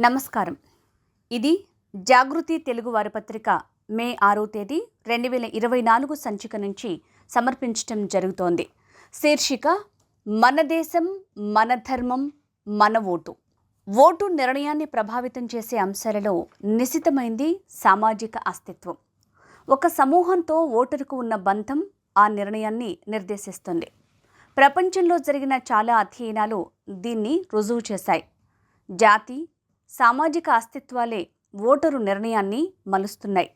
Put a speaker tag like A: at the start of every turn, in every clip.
A: నమస్కారం. ఇది జాగృతి తెలుగు వారపత్రిక మే ఆరో తేదీ రెండు వేల ఇరవై నాలుగు సంచిక నుంచి సమర్పించటం జరుగుతోంది. శీర్షిక మన దేశం మన ధర్మం మన ఓటు. ఓటు నిర్ణయాన్ని ప్రభావితం చేసే అంశాలలో నిశితమైంది సామాజిక అస్తిత్వం. ఒక సమూహంతో ఓటరుకు ఉన్న బంధం ఆ నిర్ణయాన్ని నిర్దేశిస్తుంది. ప్రపంచంలో జరిగిన చాలా అధ్యయనాలు దీన్ని రుజువు చేశాయి. జాతి సామాజిక అస్తిత్వాలే ఓటరు నిర్ణయాన్ని మలుస్తున్నాయి.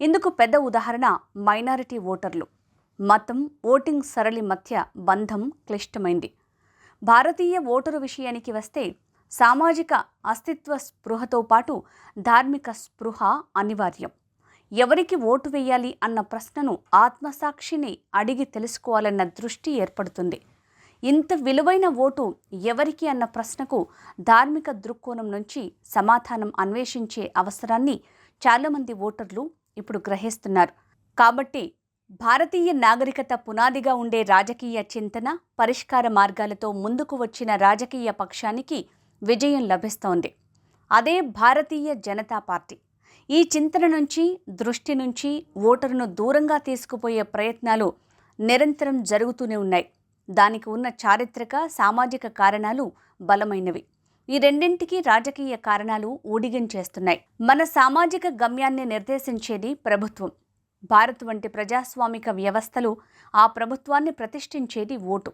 A: ఇందుకు పెద్ద ఉదాహరణ మైనారిటీ ఓటర్లు. మతం ఓటింగ్ సరళి మధ్య బంధం క్లిష్టమైంది. భారతీయ ఓటరు విషయానికి వస్తే సామాజిక అస్తిత్వ స్పృహతో పాటు ధార్మిక స్పృహ అనివార్యం. ఎవరికి ఓటు వేయాలి అన్న ప్రశ్నను ఆత్మసాక్షిని అడిగి తెలుసుకోవాలన్న దృష్టి ఏర్పడుతుంది. ఇంత విలువైన ఓటు ఎవరికి అన్న ప్రశ్నకు ధార్మిక దృక్కోణం నుంచి సమాధానం అన్వేషించే అవసరాన్ని చాలామంది ఓటర్లు ఇప్పుడు గ్రహిస్తున్నారు. కాబట్టి భారతీయ నాగరికత పునాదిగా ఉండే రాజకీయ చింతన పరిష్కార మార్గాలతో ముందుకు వచ్చిన రాజకీయ పక్షానికి విజయం లభిస్తోంది. అదే భారతీయ జనతా పార్టీ. ఈ చింతన నుంచి దృష్టి నుంచి ఓటరును దూరంగా తీసుకుపోయే ప్రయత్నాలు నిరంతరం జరుగుతూనే ఉన్నాయి. దానికి ఉన్న చారిత్రక సామాజిక కారణాలు బలమైనవి. ఈ రెండింటికి రాజకీయ కారణాలు ఊడిగించేస్తున్నాయి మన సామాజిక గమ్యాన్ని నిర్దేశించేది ప్రభుత్వం. భారత్ వంటి ప్రజాస్వామిక వ్యవస్థలు ఆ ప్రభుత్వాన్ని ప్రతిష్ఠించేది ఓటు.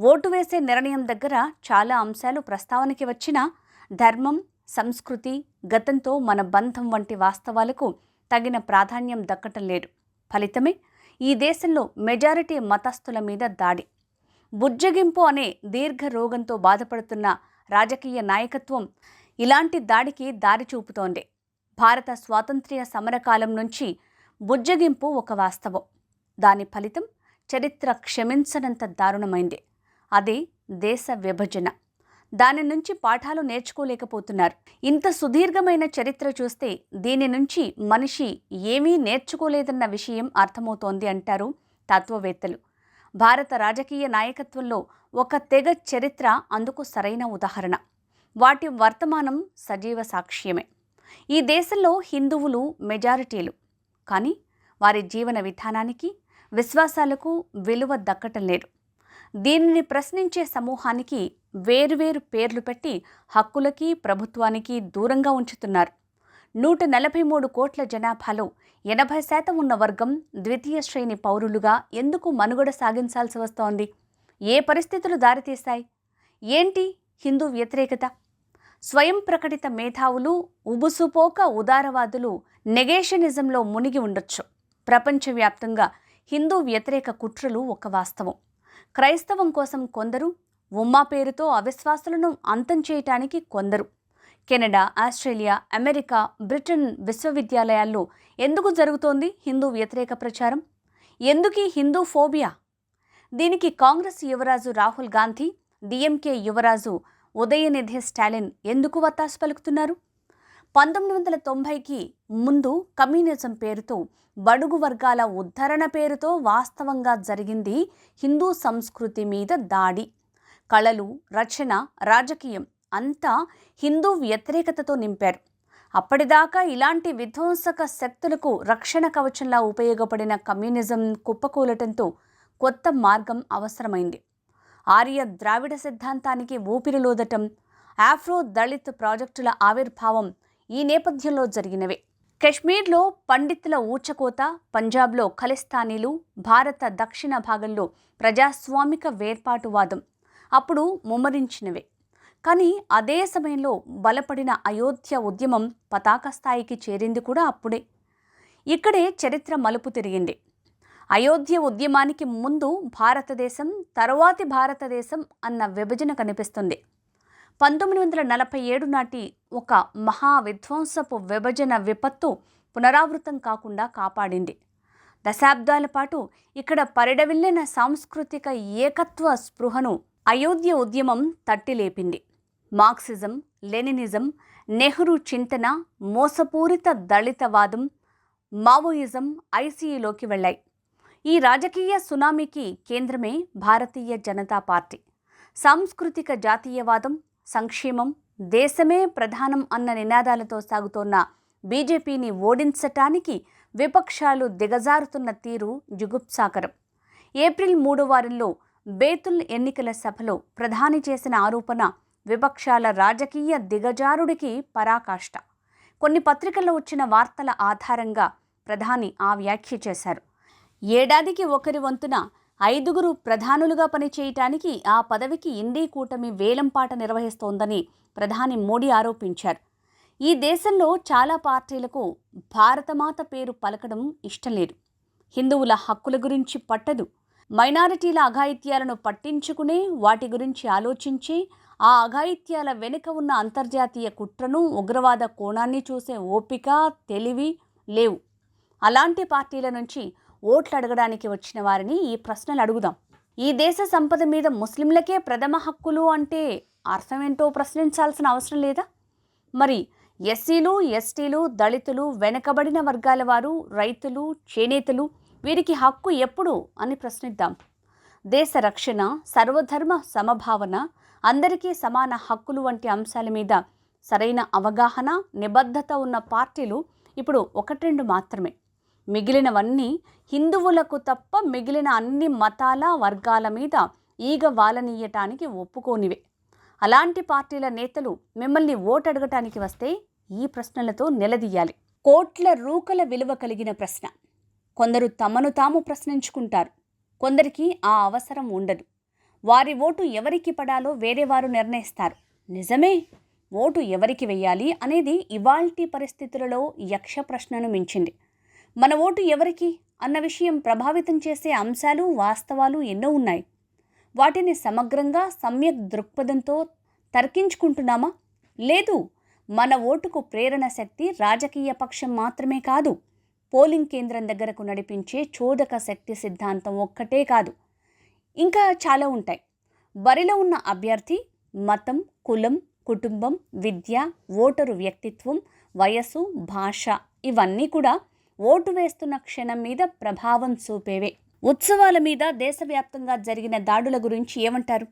A: ఓటు వేసే నిర్ణయం దగ్గర చాలా అంశాలు ప్రస్తావనకి వచ్చినా ధర్మం సంస్కృతి గతంతో మన బంధం వంటి వాస్తవాలకు తగిన ప్రాధాన్యం దక్కటం లేదు. ఫలితమే ఈ దేశంలో మెజారిటీ మతస్థుల మీద దాడి. బుజ్జగింపు అనే దీర్ఘ రోగంతో బాధపడుతున్న రాజకీయ నాయకత్వం ఇలాంటి దాడికి దారి చూపుతోంది. భారత స్వాతంత్ర్య సమరకాలం నుంచి బుజ్జగింపు ఒక వాస్తవం. దాని ఫలితం చరిత్ర క్షమించనంత దారుణమైంది. అది దేశ విభజన. దాని నుంచి పాఠాలు నేర్చుకోలేకపోతున్నారు. ఇంత సుదీర్ఘమైన చరిత్ర చూస్తే దీని నుంచి మనిషి ఏమీ నేర్చుకోలేదన్న విషయం అర్థమవుతోంది అంటారు తత్వవేత్తలు. భారత రాజకీయ నాయకత్వంలో ఒక తెగ చరిత్ర అందుకు సరైన ఉదాహరణ. వాటి వర్తమానం సజీవ సాక్ష్యమే. ఈ దేశంలో హిందువులు మెజారిటీలు. కానీ వారి జీవన విధానానికి విశ్వాసాలకు విలువ దక్కటం లేదు. దీనిని ప్రశ్నించే సమూహానికి వేరువేరు పేర్లు పెట్టి హక్కులకి ప్రభుత్వానికి దూరంగా ఉంచుతున్నారు. నూట నలభై మూడు కోట్ల జనాభాలో ఎనభై శాతం ఉన్న వర్గం ద్వితీయ శ్రేణి పౌరులుగా ఎందుకు మనుగడ సాగించాల్సి వస్తోంది? ఏ పరిస్థితులు దారితీస్తాయి? ఏంటి హిందూ వ్యతిరేకత? స్వయం ప్రకటిత మేధావులు ఉబుసుపోక ఉదారవాదులు నెగేషనిజంలో మునిగి ఉండొచ్చు. ప్రపంచవ్యాప్తంగా హిందూ వ్యతిరేక కుట్రలు ఒక వాస్తవం. క్రైస్తవం కోసం కొందరు ఉమ్మా పేరుతో అవిశ్వాసులను అంతం చేయటానికి కొందరు. కెనడా ఆస్ట్రేలియా అమెరికా బ్రిటన్ విశ్వవిద్యాలయాల్లో ఎందుకు జరుగుతోంది హిందూ వ్యతిరేక ప్రచారం? ఎందుకీ హిందూ ఫోబియా? దీనికి కాంగ్రెస్ యువరాజు రాహుల్ గాంధీ డిఎంకే యువరాజు ఉదయనిధి స్టాలిన్ ఎందుకు వత్తాసు పలుకుతున్నారు? పంతొమ్మిది వందల తొంభైకి ముందు కమ్యూనిజం పేరుతో బడుగు వర్గాల ఉద్ధరణ పేరుతో వాస్తవంగా జరిగింది హిందూ సంస్కృతి మీద దాడి. కళలు రచన రాజకీయం అంతా హిందూ వ్యతిరేకతతో నింపారు. అప్పటిదాకా ఇలాంటి విధ్వంసక శక్తులకు రక్షణ కవచంలా ఉపయోగపడిన కమ్యూనిజం కుప్పకూలటంతో కొత్త మార్గం అవసరమైంది. ఆర్య ద్రావిడ సిద్ధాంతానికి ఊపిరిలోదటం ఆఫ్రో దళిత్ ప్రాజెక్టుల ఆవిర్భావం ఈ నేపథ్యంలో జరిగినవే. కశ్మీర్లో పండితుల ఊచకోత పంజాబ్లో ఖలిస్తానీలు భారత దక్షిణ భాగంలో ప్రజాస్వామిక వేర్పాటువాదం అప్పుడు ముమ్మరించినవే. కానీ అదే సమయంలో బలపడిన అయోధ్య ఉద్యమం పతాక స్థాయికి చేరింది కూడా అప్పుడే. ఇక్కడే చరిత్ర మలుపు తిరిగింది. అయోధ్య ఉద్యమానికి ముందు భారతదేశం తరువాతి భారతదేశం అన్న విభజన కనిపిస్తుంది. పంతొమ్మిది వందల నలభై ఏడు నాటి ఒక మహా విధ్వంసపు విభజన విపత్తు పునరావృతం కాకుండా కాపాడింది. దశాబ్దాల పాటు ఇక్కడ పరిడవిల్లిన సాంస్కృతిక ఏకత్వ స్పృహను అయోధ్య ఉద్యమం తట్టిలేపింది. మార్క్సిజం లెనినిజం నెహ్రూ చింతన మోసపూరిత దళితవాదం మావోయిజం ఐసీయూలోకి వెళ్ళాయి. ఈ రాజకీయ సునామీకి కేంద్రమే భారతీయ జనతా పార్టీ. సాంస్కృతిక జాతీయవాదం సంక్షేమం దేశమే ప్రధానం అన్న నినాదాలతో సాగుతోన్న బీజేపీని ఓడించటానికి విపక్షాలు దిగజారుతున్న తీరు జుగుప్సాకరం. ఏప్రిల్ మూడో వారంలో బేతుల్ ఎన్నికల సభలో ప్రధాని చేసిన ఆరోపణ విపక్షాల రాజకీయ దిగజారుడికి పరాకాష్ట. కొన్ని పత్రికల్లో వచ్చిన వార్తల ఆధారంగా ప్రధాని ఆ వ్యాఖ్య చేశారు. ఏడాదికి ఒకరి వంతున ఐదుగురు ప్రధానులుగా పనిచేయటానికి ఆ పదవికి ఇండీ కూటమి వేలంపాట నిర్వహిస్తోందని ప్రధాని మోడీ ఆరోపించారు. ఈ దేశంలో చాలా పార్టీలకు భారతమాత పేరు పలకడం ఇష్టం లేదు హిందువుల హక్కుల గురించి పట్టదు. మైనారిటీల అఘాయిత్యాలను పట్టించుకునే వాటి గురించి ఆలోచించి ఆ అఘాయిత్యాల వెనుక ఉన్న అంతర్జాతీయ కుట్రను ఉగ్రవాద కోణాన్ని చూసే ఓపిక తెలివి లేవు. అలాంటి పార్టీల నుంచి ఓట్లు అడగడానికి వచ్చిన వారిని ఈ ప్రశ్నలు అడుగుదాం. ఈ దేశ సంపద మీద ముస్లింలకే ప్రథమ హక్కులు అంటే అర్థమేంటో ప్రశ్నించాల్సిన అవసరం లేదా? మరి ఎస్సీలు ఎస్టీలు దళితులు వెనకబడిన వర్గాల వారు రైతులు చేనేతలు వీరికి హక్కు ఎప్పుడు అని ప్రశ్నిద్దాం. దేశ రక్షణ సర్వధర్మ సమభావన అందరికీ సమాన హక్కులు వంటి అంశాల మీద సరైన అవగాహన నిబద్ధత ఉన్న పార్టీలు ఇప్పుడు ఒకటి రెండు మాత్రమే. మిగిలినవన్నీ హిందువులకు తప్ప మిగిలిన అన్ని మతాల వర్గాల మీద ఈగ వాలనీయటానికి ఒప్పుకోనివే. అలాంటి పార్టీల నేతలు మిమ్మల్ని ఓటు అడగటానికి వస్తే ఈ ప్రశ్నలతో నిలదీయాలి. కోట్ల రూకల విలువ కలిగిన ప్రశ్న. కొందరు తమను తాము ప్రశ్నించుకుంటారు. కొందరికి ఆ అవసరం ఉండదు. వారి ఓటు ఎవరికి పడాలో వేరే వారు నిర్ణయిస్తారు. నిజమే ఓటు ఎవరికి వెయ్యాలి అనేది ఇవాల్టి పరిస్థితులలో యక్ష ప్రశ్నను మించింది. మన ఓటు ఎవరికి? అన్న విషయం ప్రభావితం చేసే అంశాలు వాస్తవాలు ఎన్నో ఉన్నాయి. వాటిని సమగ్రంగా సమ్యక్ దృక్పథంతో తర్కించుకుంటున్నామా? లేదు మన ఓటుకు ప్రేరణ శక్తి రాజకీయ పక్షం మాత్రమే కాదు. పోలింగ్ కేంద్రం దగ్గరకు నడిపించే చోదక శక్తి సిద్ధాంతం ఒక్కటే కాదు. ఇంకా చాలా ఉంటాయి. బరిలో ఉన్న అభ్యర్థి మతం కులం కుటుంబం విద్య ఓటరు వ్యక్తిత్వం వయస్సు భాష ఇవన్నీ కూడా ఓటు వేస్తున్న క్షణం మీద ప్రభావం చూపేవే. ఉత్సవాల మీద దేశవ్యాప్తంగా జరిగిన దాడుల గురించి ఏమంటారు?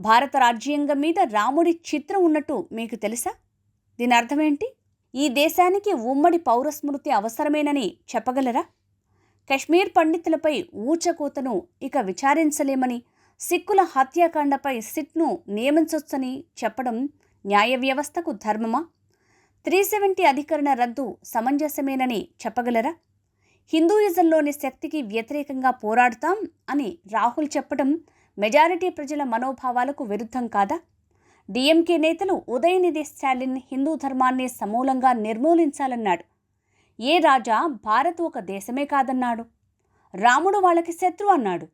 A: భారత రాజ్యాంగం మీద రాముడి చిత్రం ఉన్నట్టు మీకు తెలుసా? దీని అర్థమేంటి ఈ దేశానికి ఉమ్మడి పౌరస్మృతి అవసరమేనని చెప్పగలరా? కశ్మీర్ పండితులపై ఊచకూతను ఇక విచారించలేమని సిక్కుల హత్యాకాండపై సిట్ను నియమించొచ్చని చెప్పడం న్యాయ వ్యవస్థకు ధర్మమా? త్రీ సెవెంటీ అధికరణ రద్దు సమంజసమేనని చెప్పగలరా? హిందూయిజంలోని శక్తికి వ్యతిరేకంగా పోరాడుతాం అని రాహుల్ చెప్పడం మెజారిటీ ప్రజల మనోభావాలకు విరుద్ధం కాదా? డిఎంకే నేతలు ఉదయనిధి స్టాలిన్ హిందూ ధర్మాన్ని సమూలంగా నిర్మూలించాలన్నాడు. ఏ రాజా భారత్ ఒక దేశమే కాదన్నాడు. రాముడు వాళ్ళకి శత్రు అన్నాడు.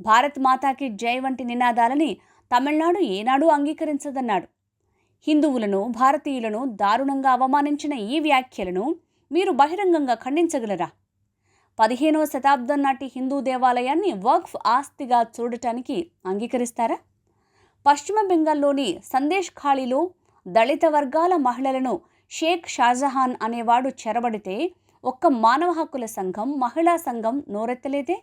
A: భారత్ మాతాకి జై వంటి నినాదాలని తమిళనాడు ఏనాడు అంగీకరించదన్నాడు. హిందువులను భారతీయులను దారుణంగా అవమానించిన ఈ వ్యాఖ్యలను మీరు బహిరంగంగా ఖండించగలరా? పదిహేనవ శతాబ్దం నాటి హిందూ దేవాలయాన్ని వక్ఫ్ ఆస్తిగా చూడటానికి అంగీకరిస్తారా? పశ్చిమ బెంగాల్లోని సందేశ్ ఖాళీలో దళిత వర్గాల మహిళలను షేక్ షాజహాన్ అనేవాడు చెరబడితే ఒక్క మానవ హక్కుల సంఘం మహిళా సంఘం నోరెత్తలేదే?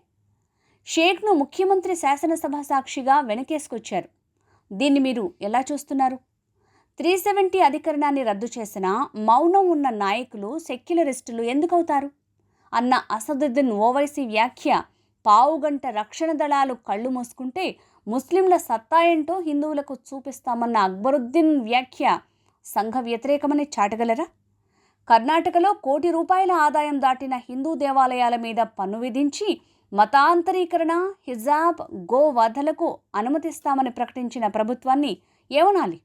A: షేక్ను ముఖ్యమంత్రి శాసనసభ సాక్షిగా వెనకేసుకొచ్చారు. దీన్ని మీరు ఎలా చూస్తున్నారు? త్రీ సెవెంటీ అధికరణాన్ని రద్దు చేసిన మౌనం ఉన్న నాయకులు సెక్యులరిస్టులు ఎందుకవుతారు? అన్న అసదుద్దీన్ ఓవైసీ వ్యాఖ్య పావుగంట రక్షణ దళాలు కళ్ళు మూసుకుంటే ముస్లింల సత్తా ఏంటో హిందువులకు చూపిస్తామన్న అక్బరుద్దీన్ వ్యాఖ్య సంఘ వ్యతిరేకమని చాటగలరా? కర్ణాటకలో కోటి రూపాయల ఆదాయం దాటిన హిందూ దేవాలయాల మీద పన్ను విధించి మతాంతరీకరణ హిజాబ్ గో వధలకు అనుమతిస్తామని ప్రకటించిన ప్రభుత్వాన్ని ఏమనాలి?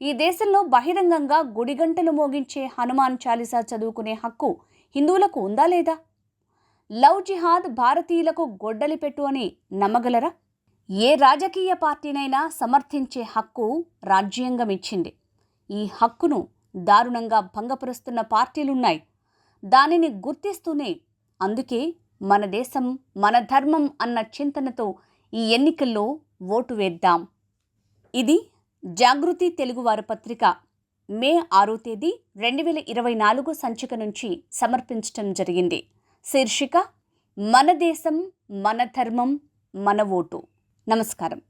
A: ఈ దేశంలో బహిరంగంగా గుడిగంటలు మోగించే హనుమాన్ చాలీసా చదువుకునే హక్కు హిందువులకు ఉందా లేదా? లవ్ జిహాద్ భారతీయులకు గొడ్డలి పెట్టు అని నమ్మగలరా? ఏ రాజకీయ పార్టీనైనా సమర్థించే హక్కు రాజ్యాంగం ఇచ్చింది. ఈ హక్కును దారుణంగా భంగపరుస్తున్న పార్టీలున్నాయి. దానిని గుర్తిస్తూనే అందుకే మన దేశం మన ధర్మం అన్న చింతనతో ఈ ఎన్నికల్లో ఓటు వేద్దాం. ఇది జాగృతి తెలుగువారు పత్రిక మే ఆరో తేదీ రెండు వేల ఇరవై నాలుగు సంచిక నుంచి సమర్పించటం జరిగింది. శీర్షిక మన దేశం మన ధర్మం మన ఓటు. నమస్కారం.